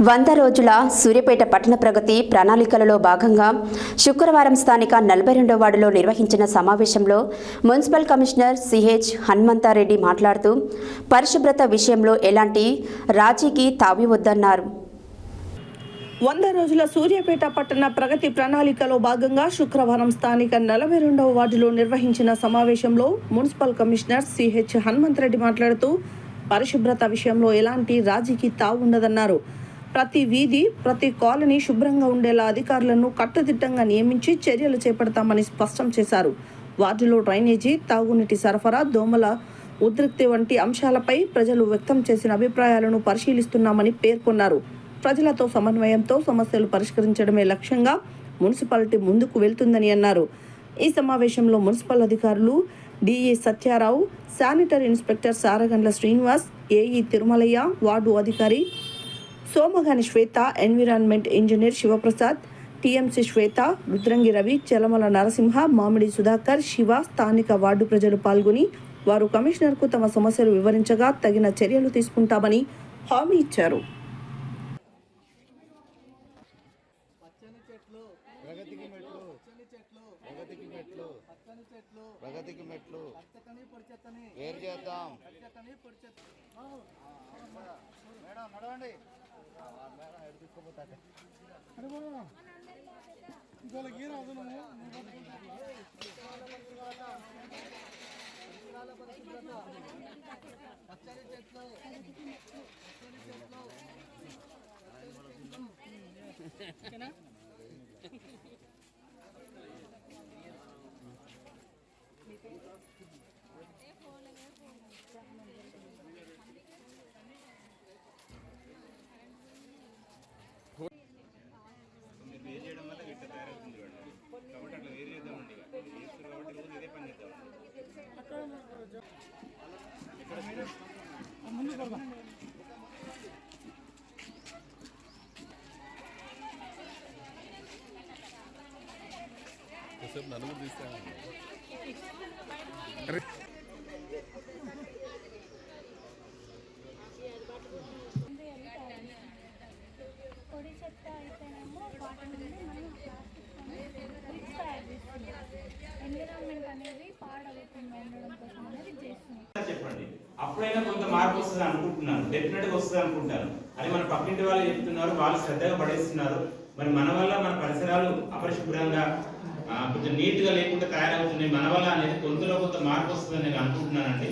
వంద రోజుల సూర్యపేట పట్టణ ప్రగతి ప్రణాళికలలో భాగంగా శుక్రవారం స్థానిక నలభై రెండో వార్డులో నిర్వహించిన సమావేశంలో మున్సిపల్ కమిషనర్ సిహెచ్ హనుమంతారెడ్డి మాట్లాడుతూ పరిశుభ్రత విషయంలో ఎలాంటి రాజీకి తావి వద్దన్నారు. వంద రోజుల సూర్యాపేట పట్టణ ప్రగతి ప్రణాళికలో భాగంగా శుక్రవారం స్థానిక నలభై రెండవ వార్డులో నిర్వహించిన సమావేశంలో మున్సిపల్ కమిషనర్ సిహెచ్ హనుమంతరెడ్డి మాట్లాడుతూ పరిశుభ్రత విషయంలో ఎలాంటి రాజీకి తావుండదన్నారు ఉండదన్నారు ప్రతి వీధి ప్రతి కాలనీ శుభ్రంగా ఉండేలా అధికారులను కట్టుదిట్టంగా నియమించి చర్యలు చేపడతామని స్పష్టం చేశారు. వార్డులో డ్రైనేజీ తాగునీటి సరఫరా దోమల ఉద్రిక్తి వంటి అంశాలపై ప్రజలు వ్యక్తం చేసిన అభిప్రాయాలను పరిశీలిస్తున్నామని పేర్కొన్నారు. ప్రజలతో సమన్వయంతో సమస్యలు పరిష్కరించడమే లక్ష్యంగా మున్సిపాలిటీ ముందుకు వెళ్తుందని అన్నారు. ఈ సమావేశంలో మున్సిపల్ అధికారులు DE Satyarao sanitary inspector Saragandla Srinivas AE Tirumalayya ward అధికారి Somagani Swetha environment engineer Sivaprasad TMC Swetha Rudrangi Ravi Chalamala Narasimha Mamidi Sudhakar Siva స్థానిక వార్డు ప్రజలు పాల్గొని వారు కమిషనర్కు తమ సమస్యలు వివరించగా తగిన చర్యలు తీసుకుంటామని హామీ ఇచ్చారు ప్రగతికి మెట్లు ప్రగతికి మెట్లు ప్రగతికి మెట్లు వేరు చేద్దాం మేడం నడవండి మేడం పొడి చెత్త అయితేనేమో వాటి నుండి మనం ప్లాస్టిక్ ఎన్విరాన్మెంట్ అనేది చెప్పండి. అప్పుడైనా కొంత మార్పు వస్తుంది అనుకుంటున్నాను. డెఫినెట్గా వస్తుంది అనుకుంటాను. అది మన పక్కింటి వాళ్ళు చెప్తున్నారు వాళ్ళు శ్రద్ధగా పడేస్తున్నారు. మరి మన వల్ల మన పరిసరాలు అపరిశుభ్రంగా కొంచెం నీట్గా లేకుండా తయారవుతున్నాయి. మన వల్ల అనేది కొంతలో కొంత మార్పు వస్తుందని నేను అనుకుంటున్నానండి.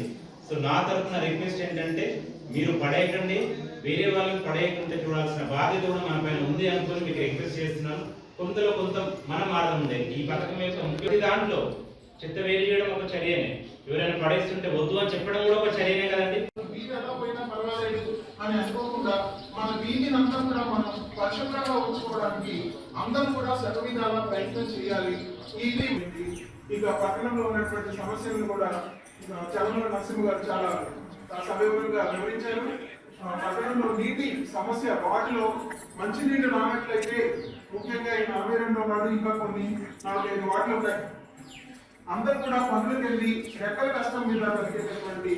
సో నా తరఫున రిక్వెస్ట్ ఏంటంటే మీరు పడేయకండి. వేరే వాళ్ళకి పడేయకుండా చూడాల్సిన బాధ్యత కూడా మన పైన ఉంది అనుకుని మీకు రిక్వెస్ట్ చేస్తున్నాను. కొంతలో కొంత మనం మార్గం ఉంది. ఈ పథకం యొక్క ముఖ్య దాంట్లో చెత్త వేరు చేయడం ఒక చర్యనే. ఎవరైనా పడేస్తుంటే వద్దు అని చెప్పడం కూడా ఒక చర్యనే కదండి. పోయినా పర్వాలేదు. అని అనుకోకుండా మన వీధిని అంతా కూడా మనం పరిశుభ్రంగా ఉంచుకోవడానికి అందరూ కూడా శతవిధాల ప్రయత్నం చేయాలి. ఇది ఇక పట్టణంలో ఉన్నటువంటి సమస్యలను కూడా ఇక చలమల నరసింహ గారు చాలా సవివరంగా వివరించారు. పట్టణంలో నీటి సమస్య వాటిలో మంచినీళ్ళు రానట్లయితే ముఖ్యంగా ఈ నలభై రెండో నాడు ఇంకా కొన్ని నాలుగైదు వాటిలో ఉన్నాయి. అందరూ కూడా పనులకు వెళ్ళి రెక్కల కష్టం మీద బతికేటటువంటి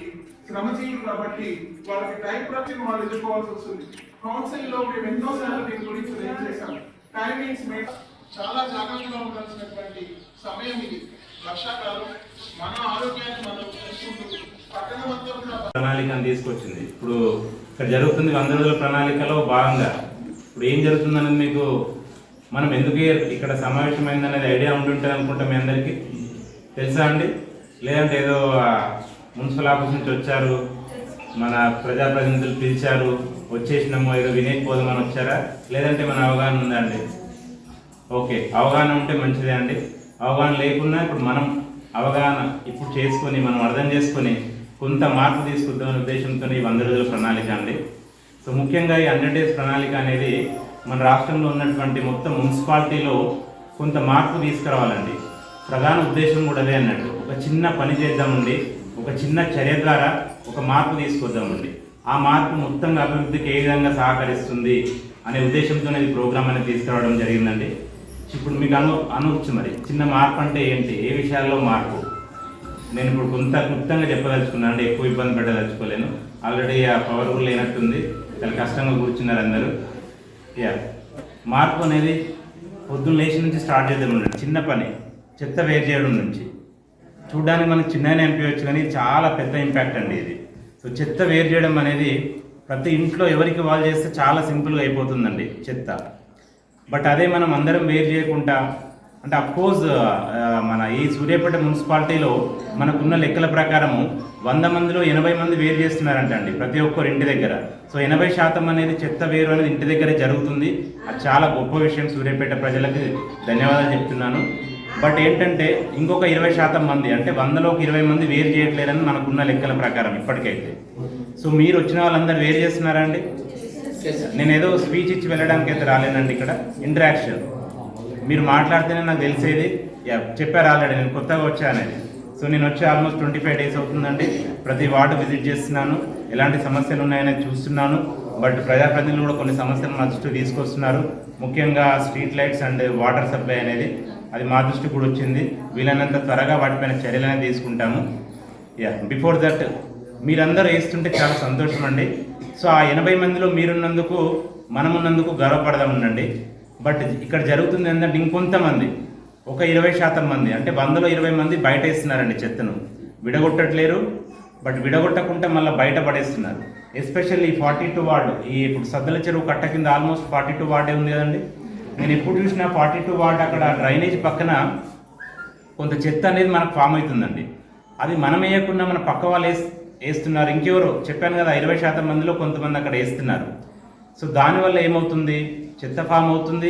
శ్రమజీవులు కాబట్టి వాళ్ళకి టైం ప్రశ్న వాళ్ళు ఎదుర్కోవాల్సి వస్తుంది. కౌన్సిల్లో మేము ఎన్నోసార్లు దీని గురించి రేజ్ చేశాం. టైమింగ్స్ మీద చాలా జాగ్రత్తగా ఉండాల్సినటువంటి సమయం ఇది. వర్షాకాలం మన ఆరోగ్యాన్ని మనం చూసుకుంటూ పట్టణం అంతా ప్రణాళికను తీసుకొచ్చింది. ఇప్పుడు ఇక్కడ జరుగుతుంది వంద రోజుల ప్రణాళికలో భాగంగా. ఇప్పుడు ఏం జరుగుతుందనేది మీకు మనం ఎందుకు ఇక్కడ సమావేశమైందనేది ఐడియా ఉంటుంటుంది అనుకుంటాం మీ అందరికీ. తెలుసా అండి? లేదంటే ఏదో మున్సిపల్ ఆఫీస్ నుంచి వచ్చారు మన ప్రజాప్రతినిధులు పిలిచారు వచ్చేసినాము ఏదో వినేకపోదామని వచ్చారా? లేదంటే మన అవగాహన ఉందా అండి? ఓకే అవగాహన ఉంటే మంచిదే అండి. అవగాహన లేకున్నా ఇప్పుడు మనం అవగాహన ఇప్పుడు చేసుకొని మనం అర్థం చేసుకొని కొంత మార్పు తీసుకుందామనే ఉద్దేశంతో ఈ వంద రోజుల ప్రణాళిక అండి. సో ముఖ్యంగా ఈ హండ్రెడ్ డేస్ ప్రణాళిక అనేది మన రాష్ట్రంలో ఉన్నటువంటి మొత్తం మున్సిపాలిటీలో కొంత మార్పు తీసుకురావాలండి. ప్రధాన ఉద్దేశం కూడా అదే అన్నట్టు ఒక చిన్న పని చేద్దామండి ఒక చిన్న చర్య ద్వారా ఒక మార్పు తీసుకొద్దామండి. ఆ మార్పు మొత్తంగా అభివృద్ధికి ఏ విధంగా సహకరిస్తుంది అనే ఉద్దేశంతో ఈ ప్రోగ్రామ్ అనేది తీసుకురావడం జరిగిందండి. ఇప్పుడు మీకు అను అనవచ్చు మరి చిన్న మార్పు అంటే ఏంటి? ఏ విషయాల్లో మార్పు? నేను ఇప్పుడు కొంత క్లుప్తంగా చెప్పదలుచుకున్నాను అంటే ఎక్కువ ఇబ్బంది పెట్టదలుచుకోలేను. ఆల్రెడీ ఆ పవర్ కూడా లేనట్టుంది చాలా కష్టంగా కూర్చున్నారు అందరూ. యా మార్పు అనేది పొద్దున్న లేచి నుంచి స్టార్ట్ చేద్దాం చిన్న పని. చెత్త వేరు చేయడం నుంచి. చూడడానికి మనకు చిన్నగానే అనిపించవచ్చు కానీ చాలా పెద్ద ఇంపాక్ట్ అండి ఇది. సో చెత్త వేరు చేయడం అనేది ప్రతి ఇంట్లో ఎవరికి వాళ్ళు చేస్తే చాలా సింపుల్గా అయిపోతుందండి చెత్త. బట్ అదే మనం అందరం వేరు చేయకుండా అంటే అఫ్కోర్స్ మన ఈ సూర్యాపేట మున్సిపాలిటీలో మనకున్న లెక్కల ప్రకారము వంద మందిలో ఎనభై మంది వేరు చేస్తున్నారంట అండి ప్రతి ఒక్కరు ఇంటి దగ్గర. సో ఎనభై శాతం అనేది చెత్త వేరు అనేది ఇంటి దగ్గరే జరుగుతుంది. అది చాలా గొప్ప విషయం సూర్యాపేట ప్రజలకి ధన్యవాదాలు చెప్తున్నాను. బట్ ఏంటంటే ఇంకొక ఇరవై శాతం మంది అంటే వందలోకి ఇరవై మంది వేరు చేయట్లేదని మనకున్న లెక్కల ప్రకారం ఇప్పటికైతే. సో మీరు వచ్చిన వాళ్ళందరూ వేరు చేస్తున్నారా అండి? నేను ఏదో స్పీచ్ ఇచ్చి వెళ్ళడానికి అయితే రాలేనండి ఇక్కడ. ఇంటరాక్షన్ మీరు మాట్లాడితేనే నాకు తెలిసేది. యా, చెప్పారు ఆల్రెడీ నేను కొత్తగా వచ్చా అనేది. సో నేను వచ్చి ఆల్మోస్ట్ ట్వంటీ ఫైవ్ డేస్ అవుతుందండి. ప్రతి వార్డు విజిట్ చేస్తున్నాను. ఎలాంటి సమస్యలు ఉన్నాయని చూస్తున్నాను. బట్ ప్రజాప్రతినిధులు కూడా కొన్ని సమస్యలు మన చుట్టూ తీసుకొస్తున్నారు. ముఖ్యంగా street lights and water supply అనేది అది మా దృష్టి కూడా వచ్చింది. వీలైనంత త్వరగా వాటిపైన చర్యలనే తీసుకుంటాము. యా బిఫోర్ దట్ మీరందరూ వేస్తుంటే చాలా సంతోషం అండి. సో ఆ ఎనభై మందిలో మీరున్నందుకు మనమున్నందుకు గర్వపడదాం బట్ ఇక్కడ జరుగుతుంది ఏంటంటే ఇంకొంతమంది ఒక ఇరవై శాతం మంది అంటే వందలో ఇరవై మంది బయట వేస్తున్నారండి చెత్తను. విడగొట్టట్లేరు బట్ విడగొట్టకుండా మళ్ళీ బయట పడేస్తున్నారు ఎస్పెషల్లీ ఫార్టీ టూ వార్డు ఈ ఇప్పుడు సద్దల చెరువు కట్ట కింద ఆల్మోస్ట్ ఫార్టీ టూ వార్డే ఉంది కదండి. నేను ఎప్పుడు చూసినా ఫార్టీ టూ వాట్ అక్కడ డ్రైనేజ్ పక్కన కొంత చెత్త అనేది మనకు ఫామ్ అవుతుందండి. అది మనం వేయకుండా మన పక్క వాళ్ళు వేస్ వేస్తున్నారు. ఇంకెవరో చెప్పాను కదా ఇరవై శాతం మందిలో కొంతమంది అక్కడ వేస్తున్నారు. సో దానివల్ల ఏమవుతుంది? చెత్త ఫామ్ అవుతుంది.